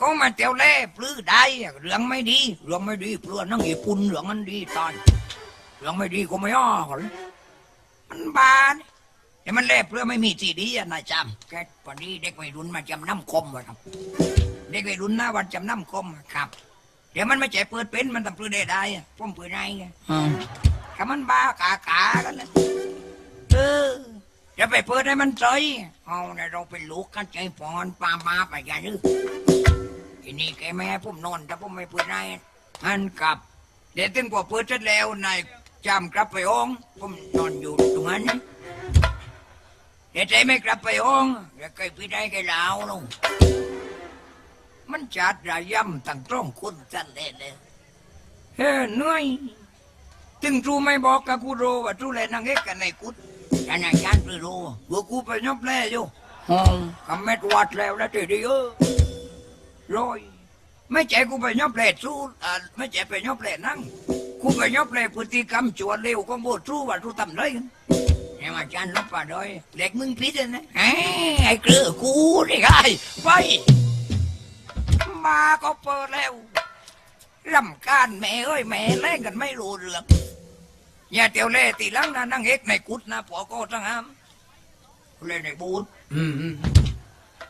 ก็มาเตียวเล่ปลื้อได้เรื่องไม่ดีเรื่องไม่ดีเพื่อนนั่งญี่ปุ่นเรื่องมันดีตายเรื่องไม่ดีก็ไม่อ้อกันมันบานเดี๋ยวมันเล่เพื่อไม่มีทีดีอะนายจำแกวันนี้เด็กวัยรุ่นมาจำน้ำคมวะครับ เด็กวัยรุ่นหน้าวันจำน้ำคมอะครับ เดี๋ยวมันไม่ใจเปิดเป็นมันทำปลื้อได้ได้อะผมปลื้อได้ไงถ้ามันบ้ากากากันเลยเอออย่าไปเปิดให้มันใจเอาในเราเป็นลูกกันใจปอนปามาไปอย่าดื้ อีนี้แกแม่ให้ผมนอนถ้าผมไม่เปิดให้อันกลับเดี๋ยวถึงพอเปิดเสร็จแล้วนายจำกลับไปห้อง ผมนอนอยู่ตรงนั้นเดี๋ยวใจไม่กลับไปห้องเดี๋ยวเคยพิดให้แกลาวลงมันจัดระย่ำตั้งตรงคุณจันเลยเลยเฮ้ยเหนื่อยถึงทูไม่บอกกับกูโรว่าทูเล่นนางเอกกันในกุดยันอาจารย์ไปโรว่ากูไปยบแล่อยู่ห้องคำเม็ดวัดแล้วแล้วทีเดียว รอยไม่ใจกูไปยบแล่สู้อ่าไม่ใจไปยบแล่นั่งกูไปยบแล่พฤติกรรมจวนเร็วก็โบทูว่าทูทำไรกันเนี่ยอาจารย์ลบป่าดอยเด็กมึงพิษนะเอ้ไอ้เกลือกูนี่ไงไปมาก็เปิดแล้วรำคาญแม่เอ้ยแม่เล่นกันไม่รู้เรื่องอย่าเตียวเล่ตีลังนะนั่งเอกในกุดนะปอก็ทั้งห้ามเล่นในบูธอืม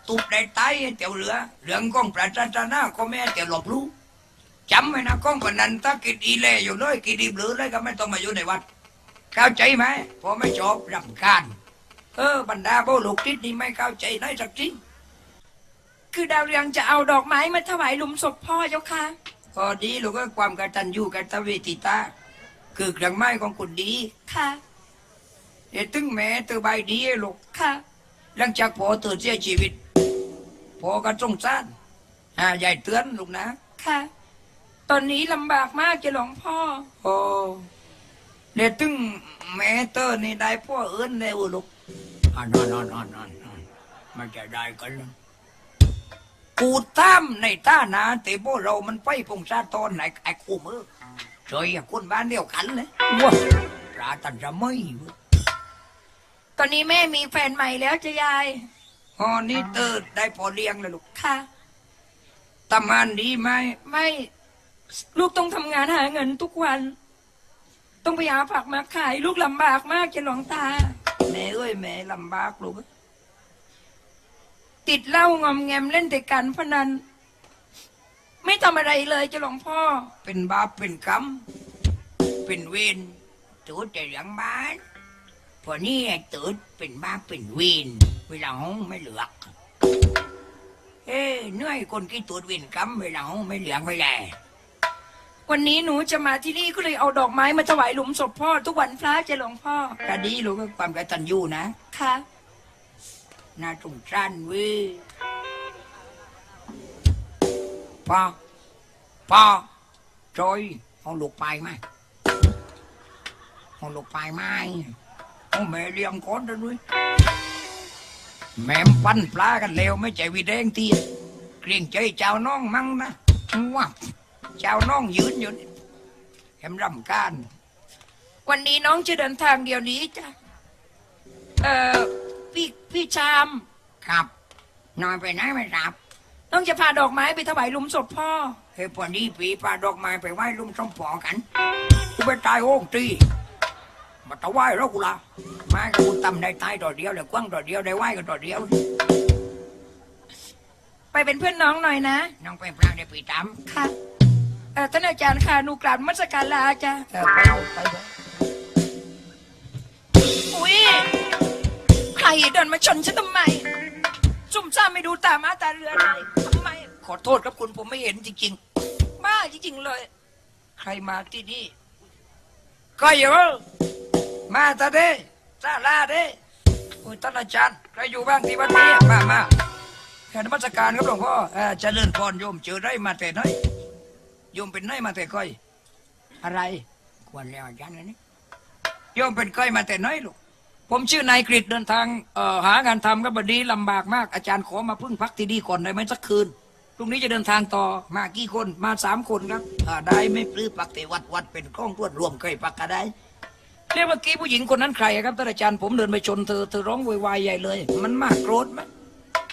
ตุบได้ไตเตียวเหลือเหลืองกองประจันนาก็แม่เตียวหลบรู้จำไว้นะกองปนันถ้ากินอีเล่อยู่เลยกินดีหรือเลยก็ไม่ต้องมาอยู่ในวัดเข้าใจไหมพอไม่ชอบรำคาญเออบรรดาโบลูกทิศนี่ไม่เข้าใจได้สักทีคือดาวเรืองจะเอาดอกไม้มาถวายหลุมศพพ่อเจ้าค่ะพอดีลูกก็ความกตัญญูกตเวทิตาคือเครื่องไม้ของคนดีค่ะเดี๋ยวถึงแม่เธอใบดีลูกค่ะหลังจากพอตือนเสียชีวิต พอก็สงสารอ่าใหญ่เตือนลูกนะ ค่ะ ตอนนี้ลำบากมากจะหลวงพ่อ โอ้เดี๋ยวตึงแม่เตอร์นี่ได้พ่อเอิ้นแล้วลูกอ่านอนนอนนอนนอนนอนมันจะได้กันแล้วกูตามในต้านาแต่พวกเรามันไปพงชาตอนไหนไอ้คู่มือเฉยอะคนบ้านเดียวกันเลยว้าปลาตันจะไม่เว้ยตอนนี้แม่มีแฟนใหม่แล้วจะยาย อ๋อนี่เตอร์ได้พอเลี้ยงแล้วลูกค่ะทำงานดีไหมไม่ลูกต้องทำงานหาเงินทุกวัน ต้องไปหาผักมาขาย ลูกลำบากมากจะหลวงตา แม่เอ้ยแม่ลำบากลูกติดเหล้างอมแงมเล่นแต่การพนันไม่ทำอะไรเลยจะหลวงพ่อ เป็นบาปเป็นกรรม เป็นเวรตูดแต่หลังบ้านพอนี้ไอ้ตูดเป็นบาปเป็นเวร เวลาห้องไม่เหลือกเอ้เหนื่อยคนกี่ตูดเวรกรรมเวลาห้องไม่เหลืองไม่แลวันนี้หนูจะมาที่นี่ก็เลยเอาดอกไม้มาถวายหลุมศพพ่อ ทุกวันพระจะหลวงพ่อกะดีลูกก็ความกตัญญูนะ ค่ะน่าสงสารเว้ยพ่อพ่อจอยห้องลูกไปไหมห้องลูกไปไหมห้องแม่เลี้ยงคนเด้อด้วย แม่มปั้นปลากันเร็วไม่ใจวีแดงตีเกรียงใจเจ้าน้องมั่งนะว้าเจ้าน้องยืนอยู่นี่แหมรำการ วันนี้น้องจะเดินทางเดี๋ยวนี้จ้ะเอ่อพี่พี่ชาม ครับนอนไปไหนไม่รับน้องจะพาดอกไม้ไปถวายหลุมศพพ่อ เฮ้ยพอดีปีปลาดอกไม้ไปไหว้ลุงสมปองกันกูไปตายโอ่งตี มาตะไหว้แล้วกูละมากูตำได้ตายต่อเดียวเลยกว้างต่อเดียวได้ไหว้กันต่อเดียว ไปเป็นเพื่อนน้องหน่อยนะ น้องไปพลางได้ปีตามค่ะเอ่อท่านอาจารย์ค่ะหนูกราบนมัสการลาจ้ะเออไปเอาไปเถอะอุ้ยใครเดินมาชนฉันทำไมซุ่มซ่ามไม่ดูตามาตาเรือเลยทำไม ขอโทษครับคุณผมไม่เห็นจริงบ้าจริงๆเลยๆใครมาที่นี่ ก็อยู่ มาตาเด้ซาลาเด้โอ้ยท่านอาจารย์ใครอยู่บ้างที่วัดนี้มามาแค่นมัสการครับหลวงพ่อเออเจริญพรโยมเจอได้มาแต่น้อยโยมเป็นน้อยมาแต่ก้อย อะไรควรแล้วอาจารย์นี้โยมเป็นก้อยมาแต่น้อยลูกผมชื่อนายกฤษเดินทางเอ่อหางานทำก็บดีลำบากมากอาจารย์ขอมาพึ่งพักที่ดีก่อนได้ไหมสักคืนพรุ่งนี้จะเดินทางต่อมากี่คนมาสามคนครับได้ไม่ปลื้อปักแต่วัดวัดเป็นกล้องตรวดรวมเคยปักก็ได้ เรียกเมื่อกี้ผู้หญิงคนนั้นใครครับท่านอาจารย์ผมเดินไปชนเธอเธอร้องโวยวายใหญ่เลย มันมากโกรธไหม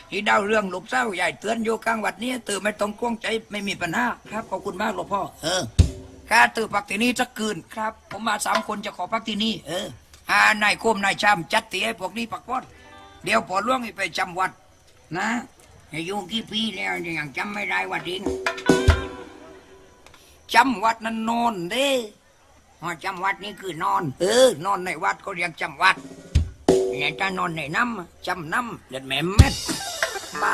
ที่ดาวเรื่องหลูกเศร้าใหญ่เตือนอยู่กลางวัดนี้ตื่นไม่ต้องกวงใจไม่มีปัญหาครับขอบคุณมากหลวงพ่อเออการตื่นพักที่นี่จะคืนครับ ผมมาสามคนจะขอพักที่นี่เอออานายโคมนายชามจัดเตียพวกนี้พักผ่อนเดี๋ยวพอล่วงไปจำวัด นะอายุกี่ปีแล้วยังจำไม่ได้วัดดินจำวัดนั้นนอนเด้ อจำวัดนี่คือนอน เออนอนในวัดก็เรียกจำวัดเนี่ยถ้านอนในน้ำจำน้ำเด็ดแม่เม็ดบ้า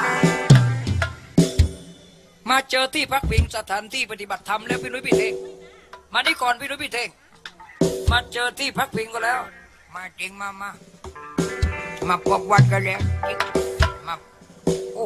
มาเจอที่พักพิงสถานที่ปฏิบัติธรรมแล้วพี่นุ้ยพี่เทงมานี่ก่อนพี่นุ้ยพี่เทงมาเจอที่พักพิงก็แล้ว มาจริงมามามาพบวัดกันแล้วมาโอ้